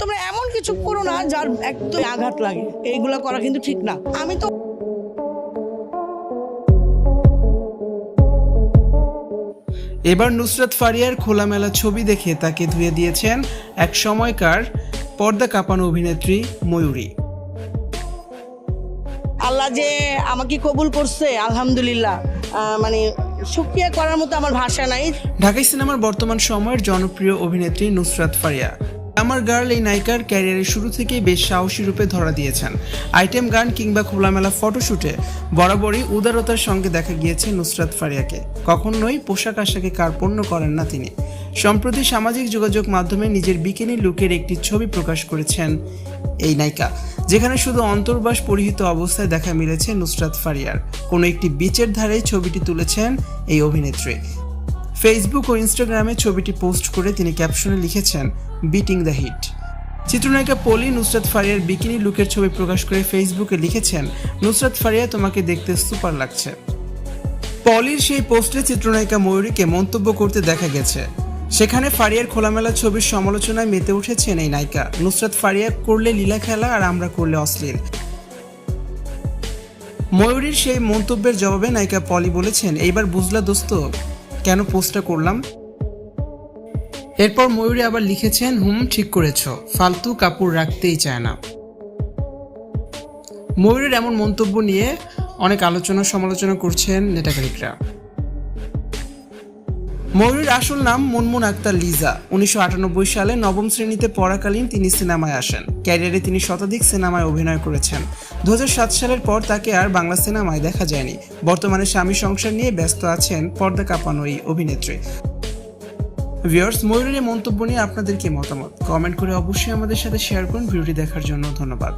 তোমরা এমন কিছু করো না যার একদম আঘাত লাগে। এইগুলো করা কিন্তু ঠিক না। আমি তো এবার নুসরাত ফারিয়ার খোলামেলা ছবি দেখে তাকে ধুয়ে দিয়েছেন এক সময়কার পর্দা কাঁপানো অভিনেত্রী ময়ূরী। আল্লাহ যে আমাকে কবুল করছে আলহামদুলিল্লাহ। মানে সুক্রিয়া করার মতো আমার ভাষা নাই। ঢাকাই সিনেমার বর্তমান সময়ের জনপ্রিয় অভিনেত্রী নুসরাত ফারিয়া। আমার গার্ল এই নায়িকার ক্যারিয়ারের শুরু থেকেই বেশ সাহসী রূপে ধরা দিয়েছেন। আইটেম গান কিংবা খোলামেলা ফটোশুটে বরাবরই উদারতার সঙ্গে দেখা গিয়েছে নুসরাত ফারিয়াকে। কখনোই পোশাক আশাকে কার্পণ্য করেন না তিনি। সম্প্রতি সামাজিক যোগাযোগ মাধ্যমে নিজের বিকিনি লুকের একটি ছবি প্রকাশ করেছেন এই নায়িকা, যেখানে শুধু অন্তর্বাস পরিহিত অবস্থায় দেখা মিলেছে নুসরাত ফারিয়ার। কোনো একটি বিচের ধারে ছবিটি তুলেছেন এই অভিনেত্রী। ফেসবুক ও ইনস্টাগ্রামে ছবিটি পোস্ট করে তিনি ক্যাপশনে লিখেছেন বিটিং দ্য হিট চিত্রনায়িকা পলি নুসরাত ফারিয়ার বিকিনি লুকের ছবি প্রকাশ করে ফেসবুকে লিখেছেন, নুসরাত ফারিয়া, তোমাকে দেখতে সুপার লাগছে। পলির সেই পোস্টে চিত্রনায়িকা ময়ূরীকে মন্তব্য করতে দেখা গেছে। সেখানে ফারিয়ার খোলামেলা ছবির সমালোচনায় মেতে উঠেছেন এই নায়িকা। নুসরাত ফারিয়া, করলে লীলা খেলা আর আমরা করলে অশ্লীল। ময়ূরীর সেই মন্তব্যের জবাবে নায়িকা পলি বলেছেন, এইবার বুঝলা দোস্ত কেন পোস্টটা করলাম? এরপর ময়ূরী আবার লিখেছেন, হুম, ঠিক করেছ। ফালতু কাপড় রাখতেই চায় না। ময়ূরের এমন মন্তব্য নিয়ে অনেক আলোচনা সমালোচনা করছেন নেটাকারিকরা ময়ূরীর আসল নাম মুনমুন আক্তার লিজা। উনিশশো আটানব্বই সালে নবম শ্রেণীতে পড়াকালীন তিনি সিনেমায় আসেন। ক্যারিয়ারে তিনি শতাধিক সিনেমায় অভিনয় করেছেন। দু হাজার সাত সালের পর তাকে আর বাংলা সিনেমায় দেখা যায়নি। বর্তমানে স্বামী সংসার নিয়ে ব্যস্ত আছেন পর্দা কাঁপানো এই অভিনেত্রী। ভিউয়ার্স, ময়ূরের মন্তব্য নিয়ে আপনাদের কি মতামত? কমেন্ট করে অবশ্যই আমাদের সাথে শেয়ার করুন। ভিডিওটি দেখার জন্য ধন্যবাদ।